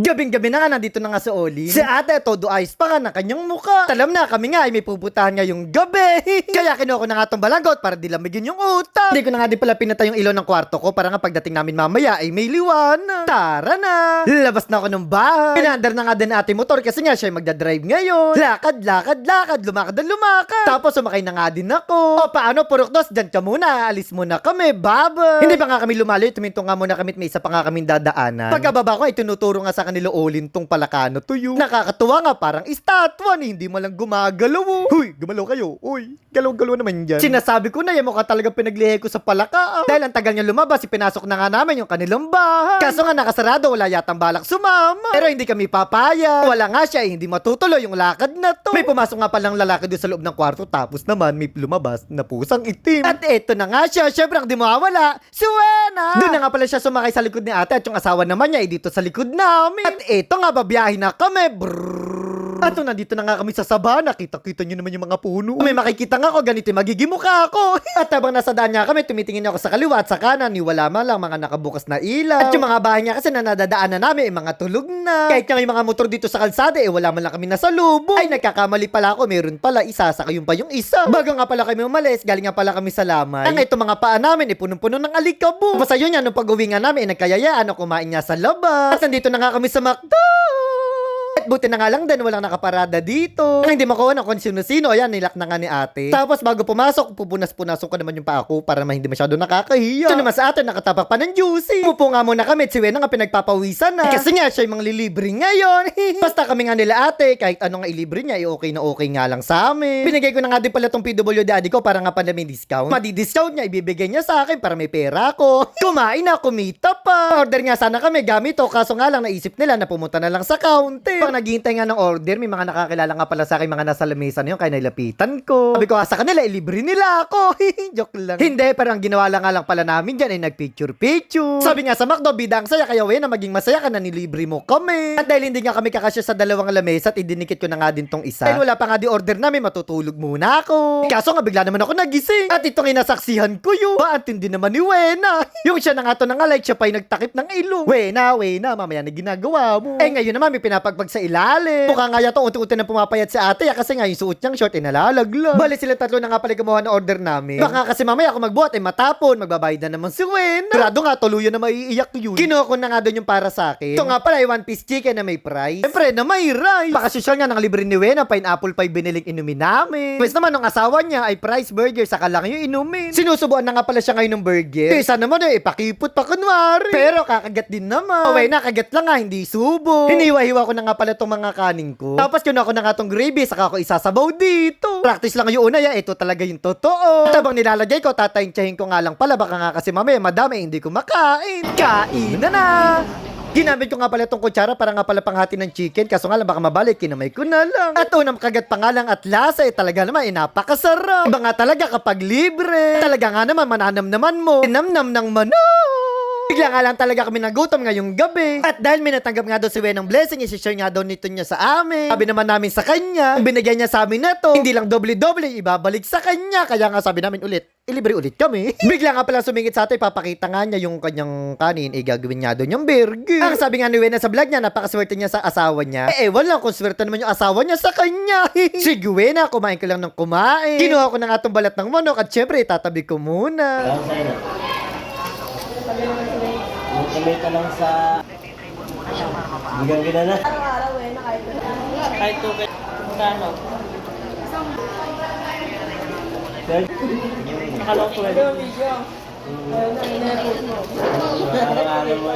Gabing-gabi na nga, nandito na nga si Oli. Si ate, todo ayos pa nga ng kanyang muka. Alam na, kami nga ay may pupuntahan ngayong gabi. Kaya kinuha ko na nga itong balanggot para dilamigin yung utak. Hindi ko na nga din pala pinatay yung ilaw ng kwarto ko para nga pagdating namin mamaya ay may liwanag. Tara na! Labas na ako ng bahay. Pinandar na nga din ate motor kasi nga siya ay magdadrive ngayon. Lakad, lakad, lakad, lumakad na lumakad. Tapos sumakay na nga din ako. O paano, Purukdos, dyan ka muna. Alis muna kami, baba. Hindi pa nga kami lumali, tuminto nga muna kami may isa pa nga kaming dadaanan. Pagkababa ko ay tinuturo nga sa kanila olin tong palakano tuyo. Nakakatuwa nga parang estatwa ni hindi mo lang gumagalaw. oh. Huy, gumalaw kayo. Uy, galaw-galaw naman dyan. Sinasabi ko na yan mukha talaga pinaglihe ko sa palaka. ah. Dahil ang tagal niya lumabas, ipinasok na nga namin yung kanilang bahay. Kaso nga nakasarado, wala yatang balak sumama. Pero hindi kami papaya. Wala nga siya, eh, hindi matutuloy yung lakad na to. May pumasok nga palang lalaki doon sa loob ng kwarto, tapos naman may lumabas na pusang itim. At eto na nga siya, syempre ang di mawawala, si Wena! Doon na nga pala siya sumakay sa likod ni ate at yung asawa naman niya ay dito sa likod namin. At eto nga, babiyahin na kami. Brrrr. At nung nandito na nga kami sa sabana, kita-kita nyo naman yung mga puno. Kung may makikita nga ako, ganito yung magiging mukha ako. At habang nasa daan niya kami, tumitingin ako sa kaliwa at sa kanan, ni wala man lang mga nakabukas na ilaw. At yung mga bahay niya kasi na nadadaanan namin, eh, mga tulog na. Kahit nga yung mga motor dito sa kalsada, eh wala man lang kami nasa lubo. Ay, nagkakamali pala ako, meron pala isa, saka yung pa yung isa. Bago nga pala kami umalis, galing nga pala kami sa lamay. Ang ito mga paa namin, eh punong-puno ng alikabo. Basta yun yan, nung pag-uwi nga namin, eh, nagkayayaan ako kumain nga sa labas. At nandito na nga kami sa McDo. Buti na nga lang din, walang nakaparada dito. Ang hindi makuha ng kung sino-sino, ayan, nilak na nga ni ate. Tapos bago pumasok, pupunas-punaso ko naman yung pa ako para ma- hindi masyado nakakahiya. Ito naman sa atin, nakatapak pa ng juicy. Umupo nga muna kami at si Wena nga pinagpapawisan na. Eh, kasi nga, siya yung mga lilibre ngayon. Basta kami nga nila ate, kahit ano nga ilibre niya, eh, okay na okay nga lang sa amin. Binigay ko na nga din pala tong PW daddy ko para nga pala may discount. Madi-discount niya, ibibigay niya sa akin para may pera ko. Kumain na, kumita pa. Order nga sana kami gamit to, kaso nga lang naisip nila na pumunta na lang sa counter. Pag naghihintay nga ng order, may mga nakakilala nga pala sa akin mga nasa lamesa na yun, kaya nailapitan ko. Sabi ko nga sa kanila, ilibre nila ako. Joke lang. Hindi, pero ang ginawa lang nga lang pala namin dyan ay nagpicture-picture. Sabi nga sa McDo, bida ang saya, kaya we na maging masaya ka na nilibre mo kami. At dahil hindi nga kami kakasya sa dalawang lamesa at idinikit ko na nga din tong isa. Dahil wala pa nga di order namin, matutulog muna ako. Kaso nga bigla naman ako nagising. At itong inasaksihan ko yun. Ba, hindi naman ni Wena. Yung siya na nga to na nga like, siya pa yung nagtakip ng ilong. Wena, Wena, mamaya na ginagawa mo. Eh ngayon naman may pinapagpag sa ilalim. Mukha nga yato unti-unti na pumapayat si ate ah, kasi nga yung suot niyang short ay nalalaglag. Bali sila tatlo na nga pala gumawa ng order namin. Baka kasi mamaya ako magbuhat ay matapon, magbabayad na naman si Wena. Grado nga, tuluyan na maiiyak yun. Kinuha ko na nga doon yung para sa akin. Ito nga pala ay one piece chicken na may price. Siyempre na may rice. Baka social nga ng libre ni Wena, pineapple pie biniling inumin namin. Pwes naman ng asawa niya ay price burger, saka lang yung inumin. Sinusubuan na nga pala siya ngayon ng burger. Eh, isa naman eh, ipakipot pa kunwari. Pero kakagat din naman. Okay na, kagat lang nga, hindi subo. Hiniwa-hiwa ko na nga pala tong mga kanin ko. Tapos yun ako na nga tong gravy, saka ako isasabaw dito. Practice lang yung una ya, ito talaga yung totoo. At habang nilalagay ko, tatayntsahin ko nga lang pala, baka nga kasi mamaya madami, hindi ko makain. Kain na na! Ginamit ko nga pala itong kutsara para nga pala panghati ng chicken kaso nga lang baka mabalik, kinamay ko na lang. At unang kagat pa nga lang at lasa eh talaga naman eh napakasarap. Iba nga talaga kapag libre. Talaga nga naman mananam naman mo. Namnam ng manok. Bigla nga lang talaga kami nagutom ngayong gabi. At dahil may natanggap nga daw si Wenong blessing, isi-share nga daw nito niya sa amin. Sabi naman namin sa kanya, kung binigyan niya sa amin na to, hindi lang doble-doble, ibabalik sa kanya. Kaya nga sabi namin ulit, ilibre ulit kami. Bigla nga pala sumingit sa atin, papakita nga niya yung kanyang kanin, eh niya doon yung burger. Ang sabi nga ni Wena sa vlog niya, napakaswerte niya sa asawa niya. Eh, ewan lang kung swerte naman yung asawa niya sa kanya. si Wena, kumain ko lang ng kumain. Kinuha ko na nga balat ng manok at syempre, itatabi ko muna. Tuloy ka lang sa... Hanggang gina na. Araw-araw eh, nakaito na. Kahit tubig. Kano? Isang... Nakalong 12.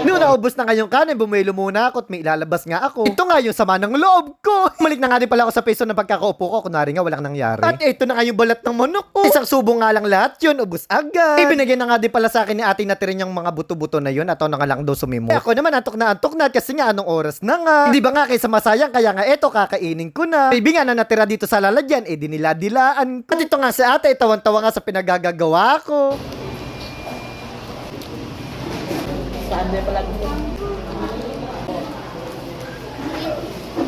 Noong naubos na kayong kanin, bumilo muna ako at may ilalabas nga ako. Ito nga yung sama ng loob ko. Malik na nga din pala ako sa peso ng pagkakaupo ko. Kunwari nga, walang nangyari. At ito na nga yung balat ng manok ko. Isang subo nga lang lahat yun. Ubus agad. Ibinigay na nga din pala sa akin ni ate natirin yung mga buto-buto na yun. Ato na nga lang daw sumimo. Eh, ako naman, antok na antok na kasi nga anong oras na nga. Hindi ba nga kaysa masayang kaya nga eto kakainin ko na. Baby nga na natira dito sa lalagyan, eh diniladilaan ko. At ito nga si ate, tawan-tawa nga sa pinagagagawa ko. Saan din pala.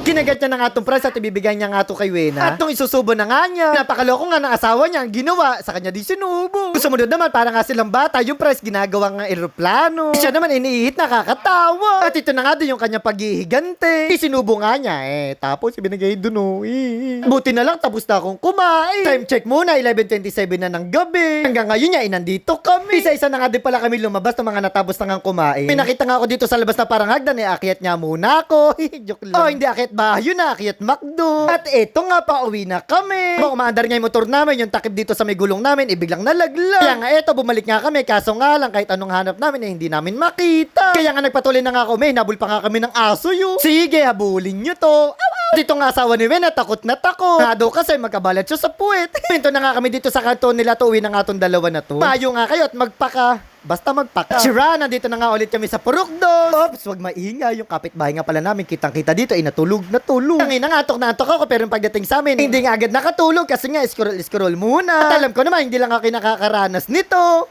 Kinagat niya na nga tong price at ibibigay niya nga to kay Wena. At nung isusubo na nga niya, napakaloko nga ng asawa niya ang ginawa. Sa kanya di sinubo. Sumunod naman, para nga silang bata, yung price ginagawa nga eroplano. Siya naman iniihit, nakakatawa. At ito na nga din yung kanyang paghihigante. Sinubo nga niya eh. Tapos ibinigay dun oh. eh. Buti na lang tapos na akong kumain. Time check muna, 11.27 na ng gabi. Hanggang ngayon niya, inandito kami. Isa-isa na nga din pala kami lumabas ng mga natapos na nga kumain. May nakita nga ako dito sa labas na parang hagdan eh. Akyat niya muna ako. Joke lang. Oh, hindi akyat bahay yun na. Akyat McDo. At eto nga, pauwi na kami. Habang umaandar nga yung motor namin, yung takip dito sa may gulong namin, ibiglang nalaglag. Kaya nga eto, bumalik nga kami. Kaso nga lang, kahit anong hanap namin, eh, hindi namin makita. Kaya nga nagpatuloy na nga kami. Nabul pa nga kami ng aso yun. Sige, habulin nyo to. Aw, aw. Dito nga asawa ni Wena, takot na takot. Nga daw kasi magkabalat siya sa puwet. Pinto na nga kami dito sa kanto nila to. Uwi na nga tong dalawa na to. Mayo nga kayo at magpaka. Basta magpaka. Sira, nandito na nga ulit kami sa Purukdos. Oops, wag maingay. Yung kapitbahay nga pala namin, kitang-kita dito, ay natulog, natulog. Ang ina nga, antok na antok ako, pero yung pagdating sa amin, hindi nga agad nakatulog kasi nga, scroll-scroll muna. At alam ko naman, hindi lang ako nakakaranas nito.